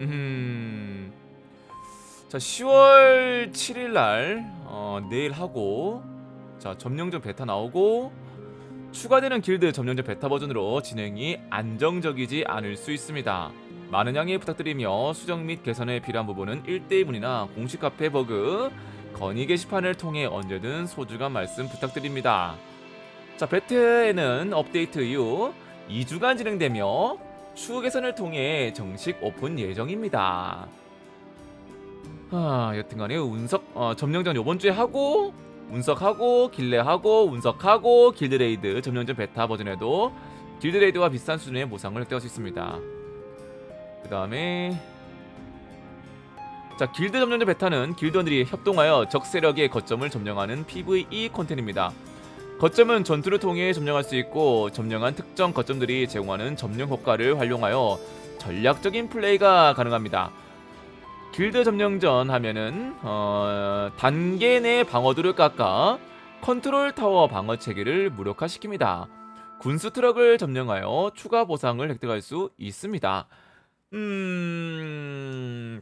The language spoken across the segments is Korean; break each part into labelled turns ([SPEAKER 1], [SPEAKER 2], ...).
[SPEAKER 1] 음. 자, 10월 7일 날 어, 내일 하고 자, 점령전 베타 나오고 추가되는 길드 점령전 베타 버전으로 진행이 안정적이지 않을 수 있습니다. 많은 양해 부탁드리며 수정 및 개선에 필요한 부분은 1대1 문의나 공식 카페 버그 건의 게시판을 통해 언제든 소중한 말씀 부탁드립니다. 자, 베타에는 업데이트 이후 2주간 진행되며 추후 개선을 통해 정식 오픈 예정입니다. 아, 여튼간에 운석 어, 점령전 요번 주에 하고 운석하고 길레하고 운석하고 길드레이드 점령전 베타 버전에도 길드레이드와 비슷한 수준의 보상을 획득할 수 있습니다. 그 다음에 자 길드 점령전 베타는 길드원들이 협동하여 적 세력의 거점을 점령하는 PVE 콘텐츠입니다. 거점은 전투를 통해 점령할 수 있고 점령한 특정 거점들이 제공하는 점령 효과를 활용하여 전략적인 플레이가 가능합니다. 길드 점령전 하면은 어, 단계 내 방어도를 깎아 컨트롤 타워 방어 체계를 무력화시킵니다. 군수 트럭을 점령하여 추가 보상을 획득할 수 있습니다. 음,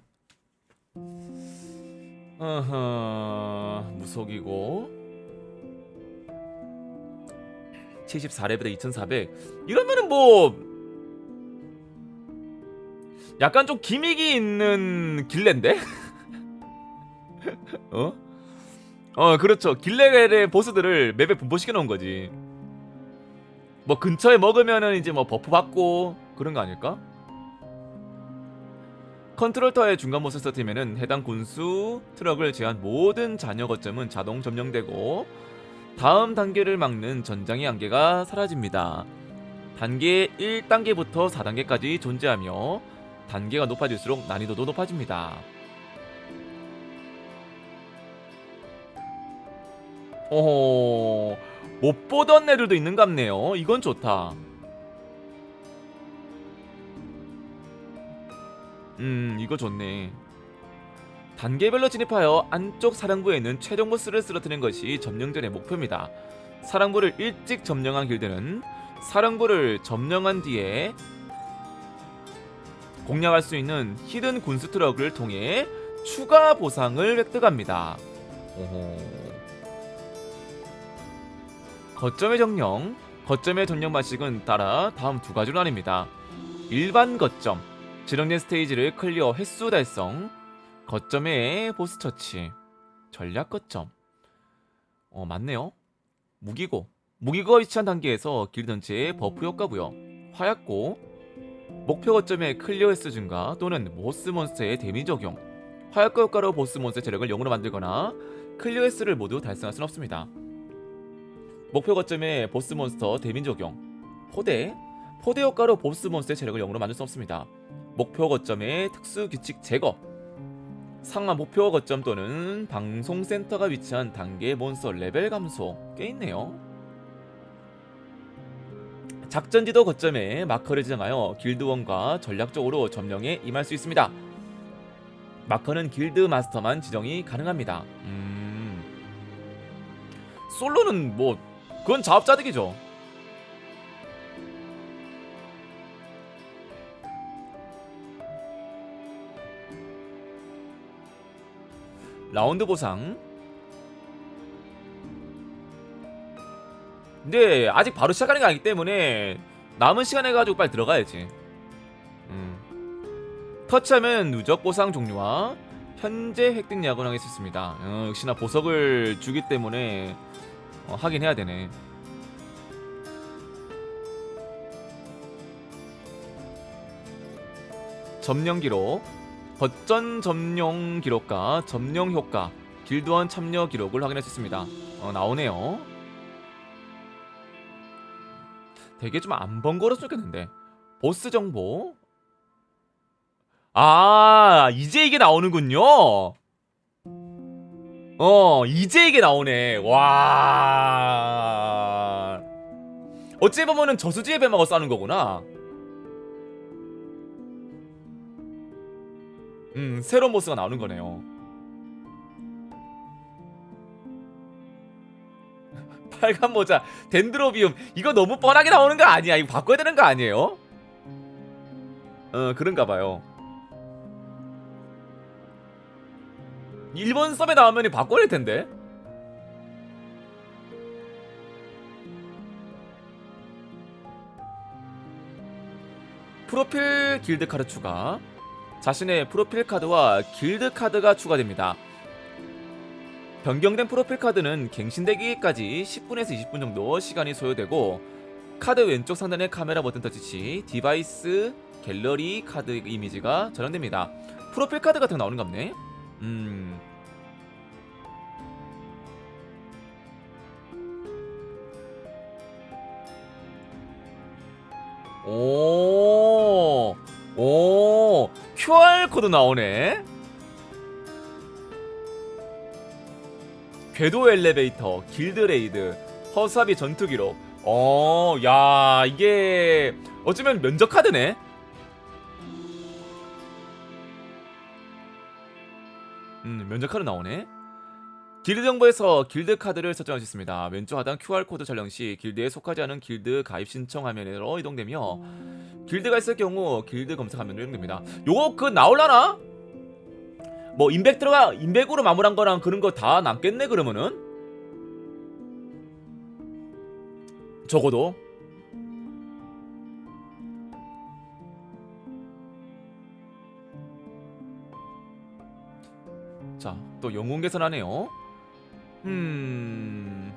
[SPEAKER 1] 어허, 무속이고 74레벨에 2400 이러면은 뭐 약간 좀 기믹이 있는 길레인데? 어? 어 그렇죠 길레의 보스들을 맵에 분포시켜 놓은 거지 뭐 근처에 먹으면은 이제 뭐 버프 받고 그런 거 아닐까? 컨트롤 터의 중간 보스 세트면은 해당 군수 트럭을 제한 모든 잔여 거점은 자동 점령되고 다음 단계를 막는 전장의 한계가 사라집니다. 단계 1단계부터 4단계까지 존재하며 단계가 높아질수록 난이도도 높아집니다. 오호 못 보던 애들도 있는갑네요. 이건 좋다. 음 이거 좋네. 단계별로 진입하여 안쪽 사령부에는 최종 보스를 쓰러뜨리는 것이 점령전의 목표입니다. 사령부를 일찍 점령한 길드는 사령부를 점령한 뒤에 공략할 수 있는 히든 군수 트럭을 통해 추가 보상을 획득합니다. 오호. 거점의 점령, 거점의 점령 방식은 따라 다음 두 가지로 나뉩니다. 일반 거점, 지령된 스테이지를 클리어 횟수 달성, 거점의 보스 처치, 전략 거점. 어 맞네요. 무기고, 무기고가 위치한 단계에서 전체의 버프 효과 부여, 화약고, 목표 거점의 클리어 횟수 증가 또는 보스 몬스터의 데미 적용, 화약고 효과로 보스 몬스터의 체력을 0으로 만들거나 클리어 횟수를 모두 달성할 수는 없습니다. 목표 거점의 보스 몬스터 데미 적용, 포대, 포대 효과로 보스 몬스터의 체력을 0으로 만들 수 없습니다. 목표 거점의 특수 규칙 제거, 상하 목표 거점 또는 방송센터가 위치한 단계 몬스터 레벨 감소 꽤 있네요. 작전 지도 거점에 마커를 지정하여 길드원과 전략적으로 점령에 임할 수 있습니다. 마커는 길드 마스터만 지정이 가능합니다. 음. 솔로는 뭐 그건 자업자득이죠. 라운드 보상. 근데 아직 바로 시작하는 게 아니기 때문에 남은 시간에 가지고 빨리 들어가야지. 음. 터치하면 누적 보상 종류와 현재 획득 수 있습니다. 어, 역시나 보석을 주기 때문에 어, 하긴 해야 되네. 점령 기록, 거점 점령 기록과 점령 효과, 길드원 참여 기록을 확인할 수 있습니다. 어, 나오네요. 되게 좀 안 번거로웠으면 좋겠는데. 보스 정보. 아, 이제 이게 나오는군요. 어, 이제 이게 나오네. 와. 어찌 보면은 저수지의 뱀하고 싸는 거구나. 음, 새로운 보스가 나오는 거네요. 빨간 모자, 덴드로비움. 이거 너무 뻔하게 나오는 거 아니야? 이거 바꿔야 되는 거 아니에요? 어, 그런가 봐요. 일본 섭에 나오면 바꿔야 될 텐데. 프로필 길드 카드 추가. 자신의 프로필 카드와 길드 카드가 추가됩니다. 변경된 프로필 카드는 갱신되기까지 10분에서 20분 정도 시간이 소요되고 카드 왼쪽 상단의 카메라 버튼 터치 시 디바이스 갤러리 카드 이미지가 저장됩니다. 프로필 카드 같은 거 나오는 거 없네. 음. 오. QR 코드 나오네. 궤도 엘리베이터, 길드 레이드, 허수아비 전투 기록. 어, 야, 이게 어쩌면 면접 카드네. 음, 면접 카드 나오네. 길드 정보에서 길드 카드를 설정할 수 있습니다. 왼쪽 하단 QR 코드 촬영 시 길드에 속하지 않은 길드 가입 신청 화면으로 이동되며 길드가 있을 경우 길드 검색 화면으로 이동됩니다. 요거 그 나올라나? 뭐 인백 들어가 인백으로 마무리한 거랑 그런 거 다 남겠네 그러면은? 적어도. 자 또 영웅 개선하네요. 음.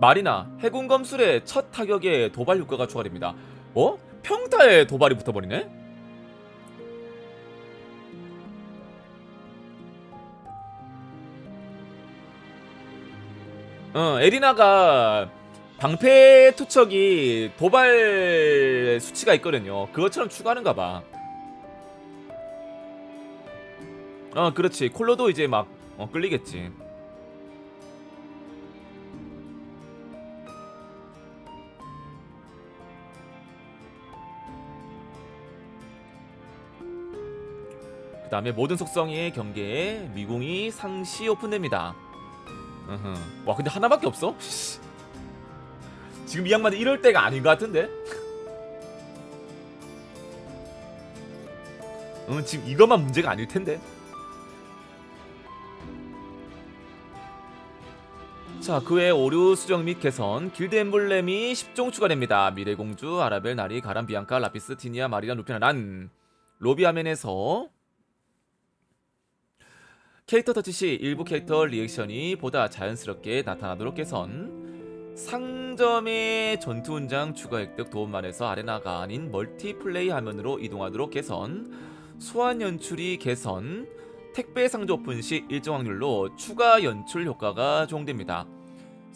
[SPEAKER 1] 마리나 해군 검술의 첫 타격에 도발 효과가 추가됩니다 어? 평타에 도발이 붙어버리네? 어, 에리나가 방패 투척이 도발 수치가 있거든요. 그것처럼 추가하는가 봐. 어, 그렇지. 콜로도 이제 막 어, 끌리겠지. 다음에 모든 속성의 경계에 미궁이 상시 오픈됩니다. 으흠. 와 근데 하나밖에 없어? 씨. 지금 이 양반은 이럴 때가 아닌 것 같은데? 응 지금 이것만 문제가 아닐 텐데 자, 그 외 오류 수정 및 개선, 길드 엠블렘이 10종 추가됩니다. 미래공주, 아라벨, 나리, 가람, 비앙카, 라피스, 티니아, 마리나, 루피나, 란. 로비 화면에서 캐릭터 터치 시 일부 캐릭터 리액션이 보다 자연스럽게 나타나도록 개선. 상점의 전투 훈장 추가 획득 도움만해서 아레나가 아닌 멀티플레이 화면으로 이동하도록 개선. 소환 연출이 개선. 택배 상자 오픈 시 일정 확률로 추가 연출 효과가 적용됩니다.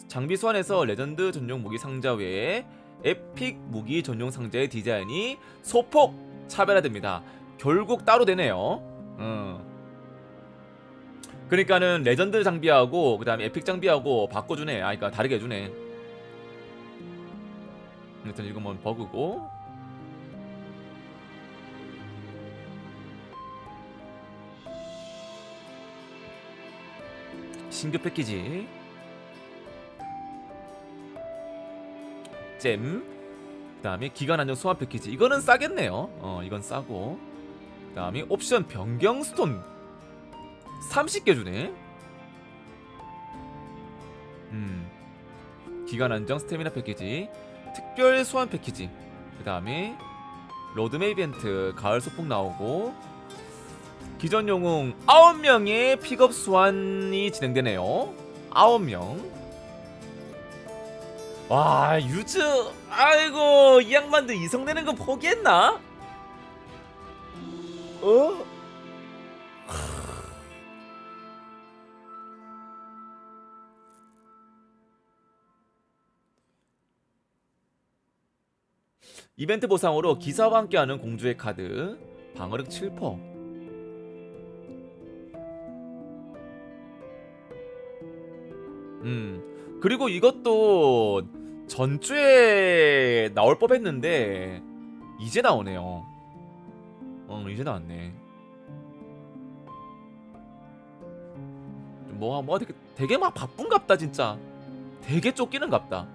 [SPEAKER 1] 장비 소환에서 레전드 전용 무기 상자 외에 에픽 무기 전용 상자의 디자인이 소폭 차별화됩니다. 결국 따로 되네요. 음. 그러니까는 레전드 장비하고 그 다음에 에픽 장비하고 바꿔주네. 아, 그러니까 다르게 해주네. 일단 이건 뭐 버그고. 신규 패키지. 잼. 그다음에 기간 안정 소환 패키지. 이거는 싸겠네요. 어, 이건 싸고. 그다음에 옵션 변경 스톤 30개 주네. 음. 기간 안정 스태미나 패키지, 특별 소환 패키지. 그 다음에 로드메 이벤트 가을 소풍 나오고 기존 영웅 9명의 픽업 소환이 진행되네요. 9명. 와, 유즈 아이고, 이 양반들 이성되는 거 포기했나? 어? 이벤트 보상으로 기사와 함께하는 공주의 카드 방어력 7%. 음 그리고 이것도 전주에 나올 법했는데 이제 나오네요. 어 이제 나왔네. 뭐, 뭐 되게, 되게 막 바쁜갑다 진짜. 되게 쫓기는갑다.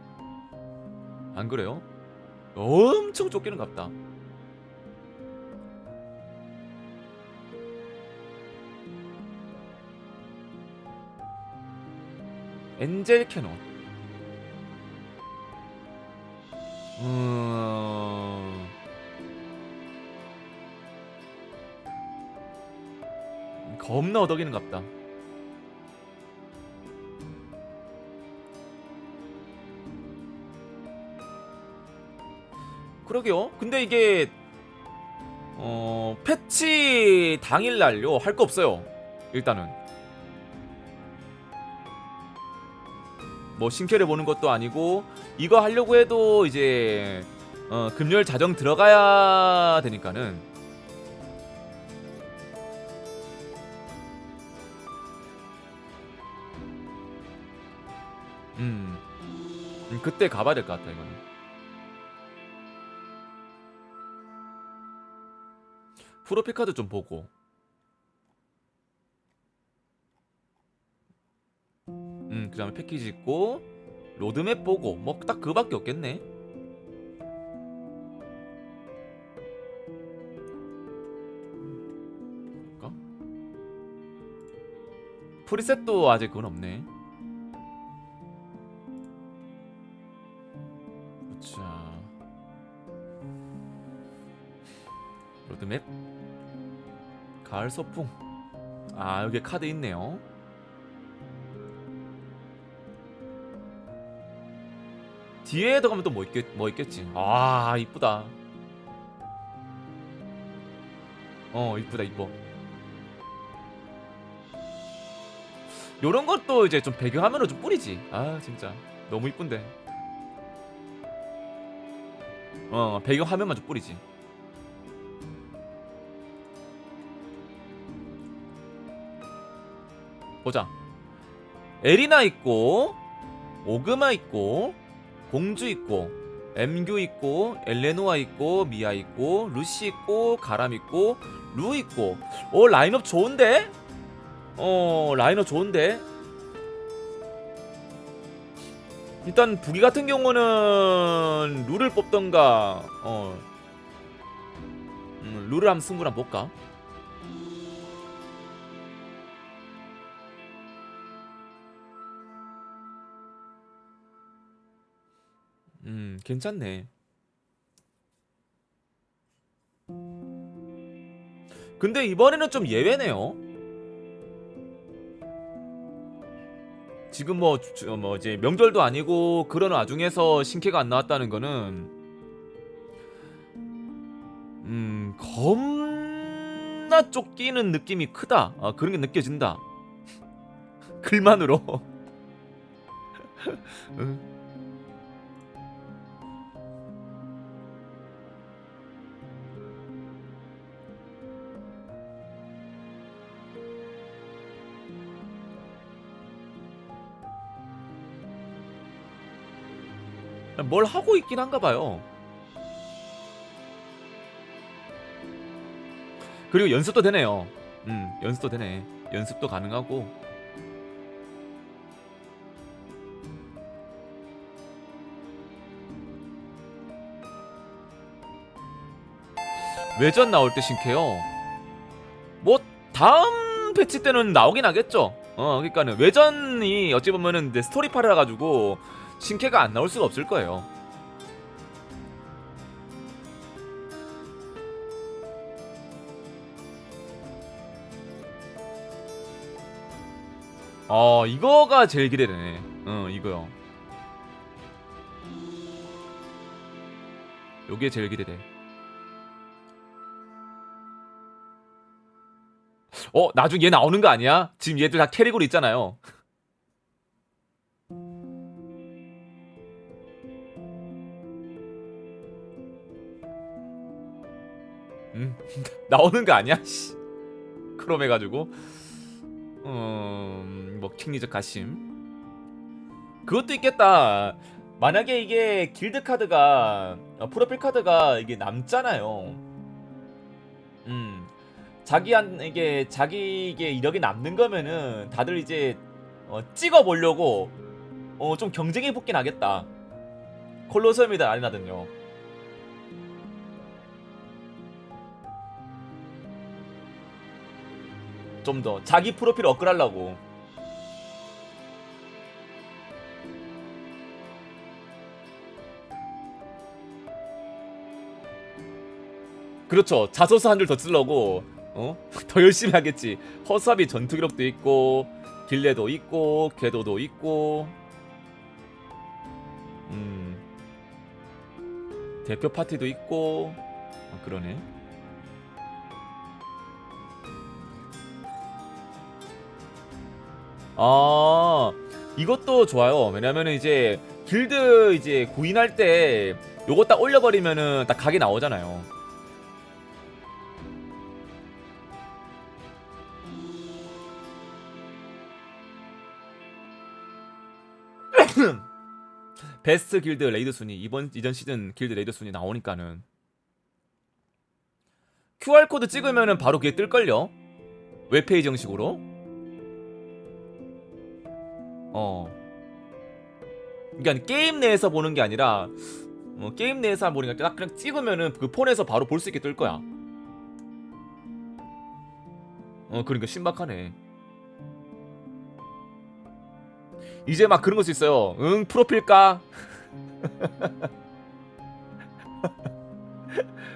[SPEAKER 1] 안 그래요? 엄청 쫓기는 갑다. 엔젤 캐논. 어, 음... 겁나 어덕이는 갑다. 그러게요. 근데 이게 어 패치 당일날요. 할 거 없어요. 일단은. 뭐 신캐를 보는 것도 아니고 이거 하려고 해도 이제 어, 금요일 자정 들어가야 되니까는. 음, 음, 그때 가봐야 될 것 같다 이거는 프로필 카드 좀 보고. 음, 그 다음에 패키지 있고 로드맵 보고. 뭐 딱 그거밖에 없겠네. 볼까? 프리셋도 아직 그건 없네. 자. 로드맵 가을 소풍 아 여기 카드 있네요 뒤에 들어가면 또 뭐 있겠 뭐 있겠지. 아 이쁘다. 어 이쁘다 이뻐. 요런 것도 이제 좀 배경화면으로 좀 뿌리지. 아 진짜 너무 이쁜데. 어 배경 화면만 좀 뿌리지. 보자. 에리나 있고 오그마 있고 공주 있고 엠규 있고 엘레노아 있고 미아 있고 루시 있고 가람 있고 루 있고 오 라인업 좋은데? 어 라인업 좋은데? 일단 부기 같은 경우는 룰을 뽑던가 어 음, 룰을 한번 승부를 한번 볼까? 음, 괜찮네. 근데 이번에는 좀 예외네요. 지금 뭐, 주- 뭐 이제 명절도 아니고 그런 와중에서 신캐가 안 나왔다는 거는 음 겁나 쫓기는 느낌이 크다. 아, 그런 게 느껴진다. 글만으로. 응. 뭘 하고 있긴 한가 봐요. 그리고 연습도 되네요. 음, 연습도 되네. 연습도 가능하고. 외전 나올 때 신캐요. 뭐 다음 패치 때는 나오긴 하겠죠. 어, 그러니까는 외전이 어찌 보면은 스토리파라 가지고 신캐가 안 나올 수가 없을 거예요. 어, 이거가 제일 기대되네. 어, 이거요. 요게 제일 기대돼. 어, 나중에 얘 나오는 거 아니야? 지금 얘들 다 캐릭으로 있잖아요. 음, 나오는 거 아니야? 씨. 크롬 해가지고. 음, 뭐 킹리적 가심. 그것도 있겠다. 만약에 이게 길드 카드가 어, 프로필 카드가 이게 남잖아요. 음. 자기한 이게 자기에게 이력이 남는 거면은 다들 이제 어, 찍어 보려고 어, 좀 경쟁이 붙긴 하겠다. 콜로세움이든 아니나든요 좀 더. 자기 프로필 업그레이드하려고. 그렇죠. 자소서 한 줄 더 쓰려고. 어? 더 열심히 하겠지. 허사비 전투 기록도 있고 딜레도 있고 궤도도 있고. 음. 대표 파티도 있고. 아, 그러네. 아 이것도 좋아요. 왜냐면은 이제 길드 이제 구인할 때 요거 딱 올려버리면은 딱 각이 나오잖아요. 베스트 길드 레이드 순위 이번 이전 시즌 길드 레이드 순위 나오니까는 QR 코드 찍으면은 바로 그게 뜰걸요. 웹페이지 형식으로. 어. 그러니까 게임 내에서 보는 게 아니라 어, 게임 내에서 보니까 딱 그냥 찍으면은 그 폰에서 바로 볼 수 있게 뜰 거야. 어 그러니까 신박하네. 이제 막 그런 거수 있어요. 응 프로필 까.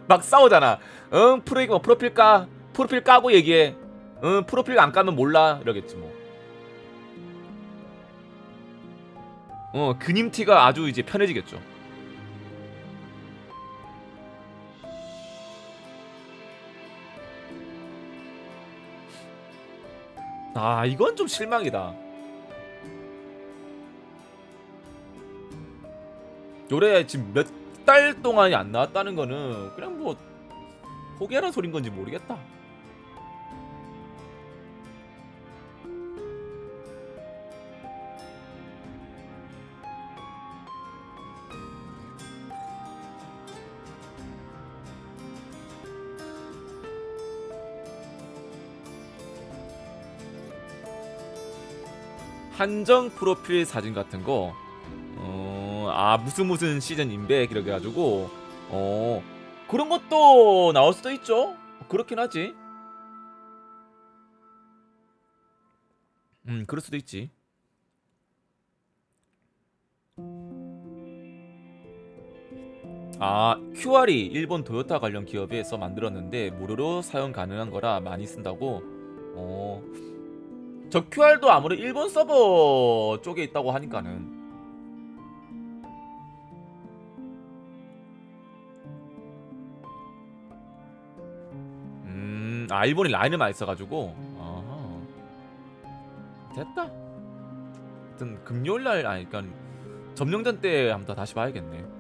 [SPEAKER 1] 막 싸우잖아. 응 프로필 뭐 프로필 까. 프로필 까고 얘기해. 응 프로필 안 까면 몰라 이러겠지 뭐. 어 그님티가 아주 이제 편해지겠죠. 아 이건 좀 실망이다. 요래 지금 몇 달 동안이 안 나왔다는 거는 그냥 뭐 포기하라는 소린 건지 모르겠다. 한정 프로필 사진 같은 거, 어, 아 무슨 무슨 시즌 인백 이렇게 해가지고, 어 그런 것도 나올 수도 있죠. 그렇긴 하지. 음, 그럴 수도 있지. 아, QR이 일본 도요타 관련 기업에서 만들었는데 무료로 사용 가능한 거라 많이 쓴다고. 어. 저 QR도 아무래도 일본 서버 쪽에 있다고 하니까는 음, 아 일본이 라인을 많이 써가지고 아하. 됐다. 하여튼 금요일 날 아니 그러니까 점령전 때 한번 더 다시 봐야겠네.